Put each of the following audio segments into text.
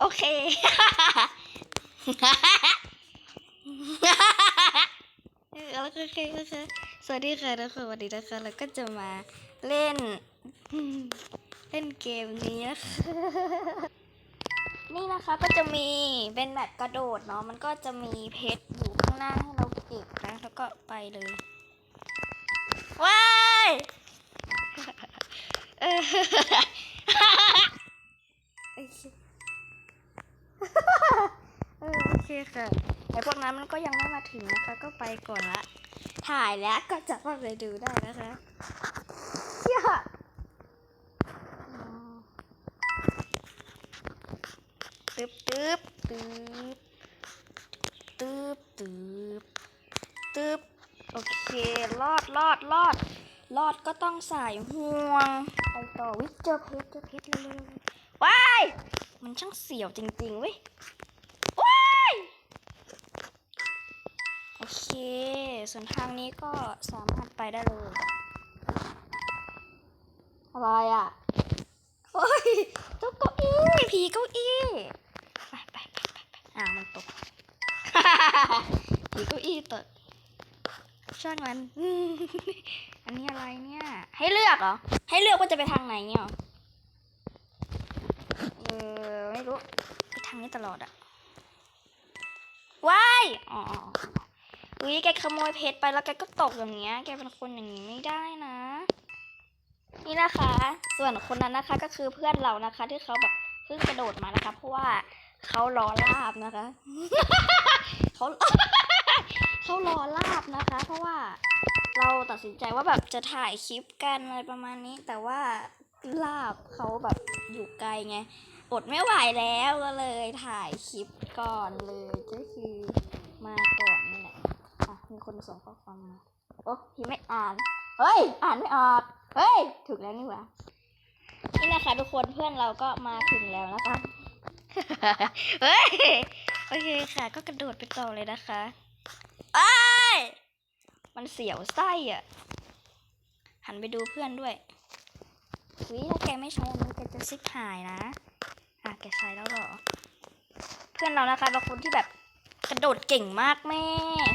โอเคเออแล้วก็โอเคโอเคสวัสดีค่ะทุกคนวันนี้นะคะเราก็จะมาเล่น เล่นเกมนี้นะคะนี่นะคะก็จะมีเป็นแบบกระโดดเนาะมันก็จะมีเพชรอยู่ข้างหน้าให้เราเก็บนะแล้วก็ไปเลยว้าย โอเคค่ะไอพวกนั้นมันก็ยังไม่มาถึงนะคะ ก็ไปก่อนละ ถ่ายแล้วก็จะเข้าไปดูได้นะคะเชี่ยอ๋อตึ๊บตึ๊บตึ๊บตึ๊บตึ๊บตึ๊บโอเครอดรอดรอดรอดก็ต้องใส่ห่วงไปต่อวิเจอเพชรเจอเพชรเร็วๆว้ายมันช่างเสียวจริงๆเว้ย เค ส่วนทางนี้ก็สามารถไปได้เลยอะไรอะโอ้ยเจ้าเก้าอี้ผีเก้าอี้ไปไปไปไปไปอ่ามันตกผีเก้าอี้ตกช่างมันอันนี้อะไรเนี่ย ให้เลือกเหรอ ให้เลือกว่าจะไปทางไหนเนี่ยเอเออไม่รู้ไปทางนี้ตลอดอะว้าย อ๋อ อุ้ยแกขโมยเพชรไปแล้วแกก็ตกอย่างเงี้ย แกเป็นคนอย่างนี้ไม่ได้นะ นี่นะคะ ส่วนคนนั้นนะคะก็คือเพื่อนเรานะคะ ที่เขาแบบเพิ่งกระโดดมานะคะ เพราะว่าเขารอลาบนะคะเขาเขารอลาบนะคะ เพราะว่าเราตัดสินใจว่าแบบจะถ่ายคลิปกันอะไรประมาณนี้ แต่ว่าลาบเขาแบบอยู่ไกลไง อดไม่ไหวแล้วก็เลยถ่ายคลิปก่อนเลยก็คือ คนส่งข้อความมาโอ้พี่ไม่อ่าน เฮ้ย อ่านไม่ออก เฮ้ยถูกแล้วนี่หว่านี่นะคะทุกคนเพื่อนเราก็มาถึงแล้วนะคะ เฮ้ย โอเคค่ะ ก็กระโดดไปต่อเลยนะคะอ้ายมันเสียวไส้อะ หันไปดูเพื่อนด้วยวิถ้าแกไม่ใช้อันนี้แกจะซิกหายนะ อะ แกใช้แล้วเหรอ เพื่อนเรานะคะเป็นคนที่แบบ กระโดดเก่งมากแม่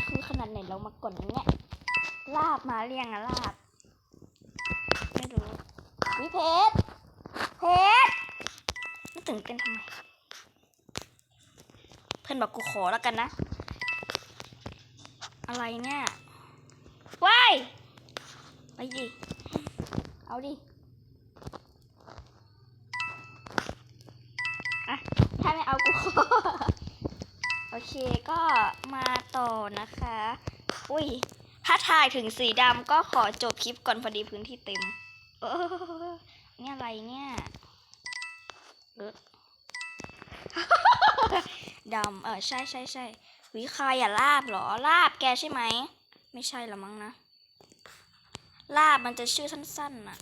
คือขนาดไหนเรามากดอย่างเงี้ยลาบมาเรียงอะลาบ ไม่รู้วิเพชรเพชรไม่ตื่นเต้นทำไม เพื่อนบอกกูขอแล้วกันนะ อะไรเนี่ยว้ายไปดิเอาดิอะถ้าไม่เอากูขอ อเคก็มาต่อนะคะ อุ้ย ถ้าถ่ายถึงสีดำก็ขอจบคลิปก่อนพอดีพื้นที่เต็ม เออเนี่ยอะไรเนี่ยเออดำเออใช่ใช่ใช่วิใครอะลาบเหรอลาบแกใช่ไหม ไม่ใช่หรอมั้งนะ ลาบมันจะชื่อสั้นๆน่ะ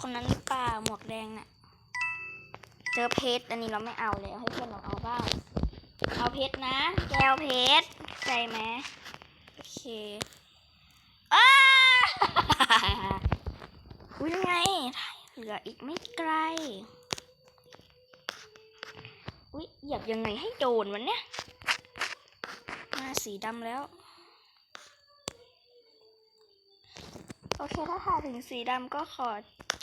คนนั้นหรือเปล่าหมวกแดงน่ะ เจอเพชรอันนี้เราไม่เอาแล้วให้เพื่อนเราเอาบ้าง เอาเพชรนะแก้วเพชรใจไหมโอเคอ้าอุ้ยยังไงเหลืออีกไม่ไกลอุ้ยเหยียบยังไงให้โดนวันเนี้ยมาสีดำแล้ว โอเคถ้าถ่ายถึงสีดำก็ขอ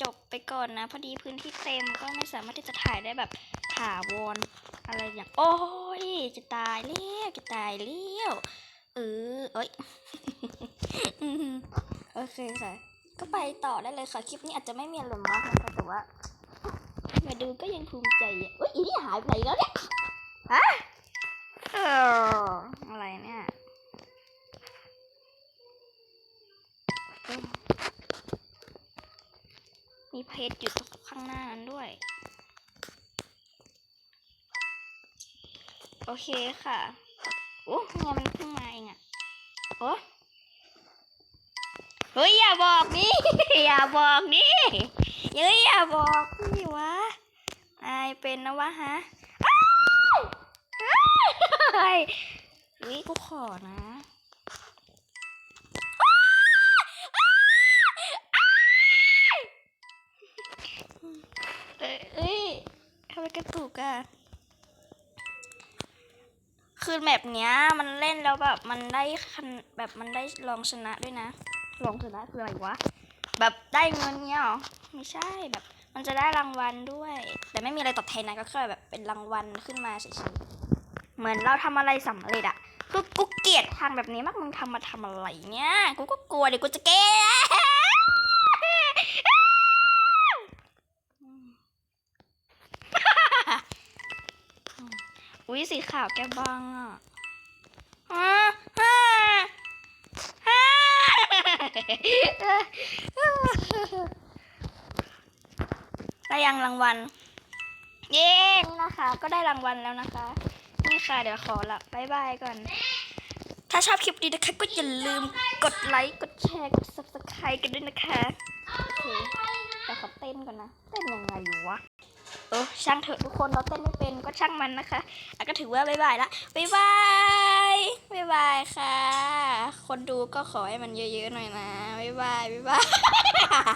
จบไปก่อนนะ พอดีพื้นที่เต็มก็ไม่สามารถที่จะถ่ายได้แบบถาวรอะไรอย่างโอ้ยจะตายเลี้ยวจะตายเลี้ยวเออเอ้ยโอเคค่ะ ก็ไปต่อได้เลยค่ะคลิปนี้อาจจะไม่มีอะไรมากนะคะแต่ว่ามาดูก็ยังภูมิใจอะเอ้ยอีนี่หายไปแล้วเนี่ยฮะเอออะไรเนี่ยเออ มีเพชรอยู่ข้างหน้านั้นด้วย โอเคค่ะโอ้ทำไมมันเพิ่งมาเองอะโอ้เฮ้ยอย่าบอกนี่อย่าบอกนี่เฮ้ยอย่าบอกนี่วะนายเป็นนะวะฮะอ้ายอ้ายเฮ้ยกูขอนะ ไมกระตุกอะคือแมปเนี้ยมันเล่นแล้วแบบมันได้คันแบบมันได้รองชนะด้วยนะรองชนะคืออะไรวะ แบบได้เงินเนี้ยเหรอ ไม่ใช่แบบ มันจะได้รางวัลด้วย แต่ไม่มีอะไรตอบแทนนะก็แค่แบบเป็นรางวัลขึ้นมาเฉยๆ เหมือนเราทำอะไรสำเร็จอะคือกูเกลียดทางแบบนี้มากมึงทำมาทำอะไรเนี่ยกูก็กลัวเดี๋ยวกูจะเก อุ้ยสีขาวแกบังอะอ่าฮ่าฮ่าได้ยังรางวัล เย้นะคะ ก็ได้รางวัลแล้วนะคะ นี่ค่ะ เดี๋ยวขอละบายบายก่อน ถ้าชอบคลิปนี้นะคะ ก็อย่าลืมกดไลค์ กดแชร์ กด subscribe กันด้วยนะคะ โอเคแต่ขอเต้นก่อนนะ เต้นยังไงวะ เออช่างเถอะทุกคนเราเต้นไม่เป็นก็ช่างมันนะคะอะก็ถือว่าบายบายละบายบายบายบายค่ะ คนดูก็ขอให้มันเยอะๆหน่อยนะบายบายบายบาย